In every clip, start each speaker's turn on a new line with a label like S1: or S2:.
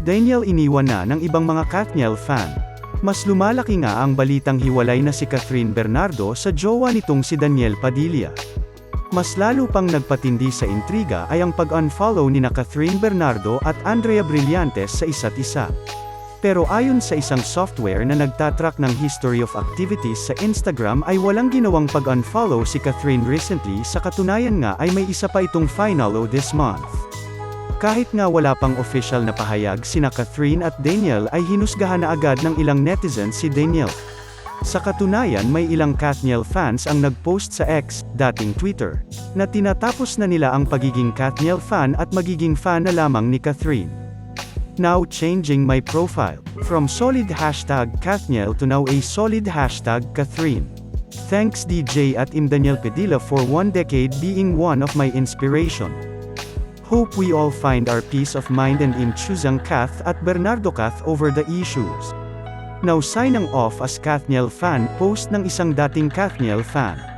S1: Daniel iniwan na ng ibang mga Katniel fan. Mas lumalaki nga ang balitang hiwalay na si Catherine Bernardo sa jowa nitong si Daniel Padilla. Mas lalo pang nagpatindi sa intriga ay ang pag-unfollow ni na Catherine Bernardo at Andrea Brillantes sa isa't isa. Pero ayon sa isang software na nagtatrack ng history of activities sa Instagram ay walang ginawang pag-unfollow si Catherine recently sa katunayan nga ay may isa pa itong final o this month. Kahit nga wala pang official na pahayag sina Catherine at Daniel ay hinusgahan na agad ng ilang netizens si Daniel. Sa katunayan may ilang Katniel fans ang nagpost sa X, dating Twitter, na tinatapos na nila ang pagiging Katniel fan at magiging fan na lamang ni Catherine. Now changing my profile, from solid hashtag Katniel to now a solid hashtag Catherine. Thanks DJ at Im Daniel Padilla for one decade being one of my inspiration. Hope we all find our peace of mind and in choosing Kath at Bernardo Kath over the issues. Now signing off as Kathniel fan post ng isang dating Kathniel fan.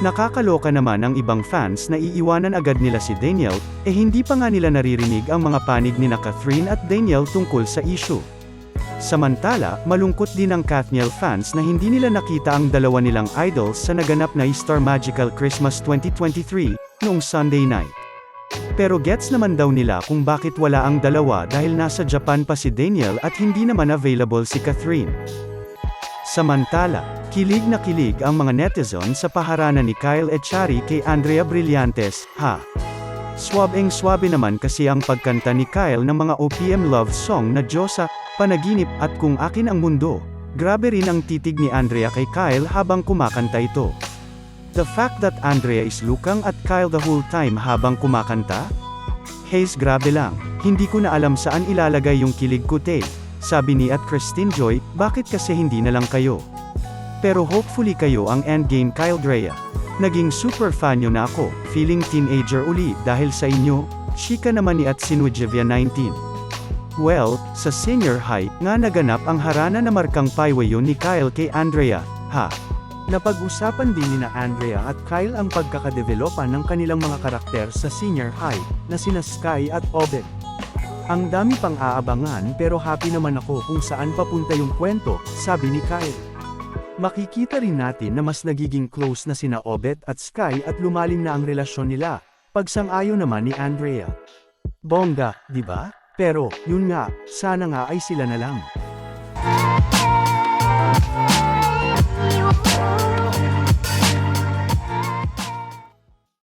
S1: Nakakaloka naman ang ibang fans na iiwanan agad nila si Daniel, eh hindi pa nga nila naririnig ang mga panig ni na Catherine at Daniel tungkol sa issue. Samantala, malungkot din ang Kathniel fans na hindi nila nakita ang dalawa nilang idols sa naganap na Star Magical Christmas 2023, noong Sunday night. Pero gets naman daw nila kung bakit wala ang dalawa dahil nasa Japan pa si Daniel at hindi naman available si Catherine. Samantala, kilig na kilig ang mga netizen sa paharana ni Kyle Echari kay Andrea Brillantes, ha? Swabeng swabe naman kasi ang pagkanta ni Kyle ng mga OPM love song na Diyosa, Panaginip at Kung Akin ang Mundo. Grabe rin ang titig ni Andrea kay Kyle habang kumakanta ito. The fact that Andrea is lukang at Kyle the whole time habang kumakanta? Haze grabe lang, hindi ko na alam saan ilalagay yung kilig ko te. Sabi ni at Christine Joy, bakit kasi hindi na lang kayo? Pero hopefully kayo ang endgame Kyle Drea. Naging super fan nyo na ako, feeling teenager uli dahil sa inyo, chika naman ni at Sinujevia 19. Well, sa senior high, nga naganap ang harana na markang paywayo ni Kyle kay Andrea, ha? Napag-usapan din ni na Andrea at Kyle ang pagkakadevelopan ng kanilang mga karakter sa senior high, na sina Sky at Obed. Ang dami pang aabangan pero happy naman ako kung saan papunta yung kwento, sabi ni Kyle. Makikita rin natin na mas nagiging close na sina Obed at Sky at lumalim na ang relasyon nila, pagsang-ayon naman ni Andrea. Bongga, di ba? Pero, yun nga, sana nga ay sila na lang.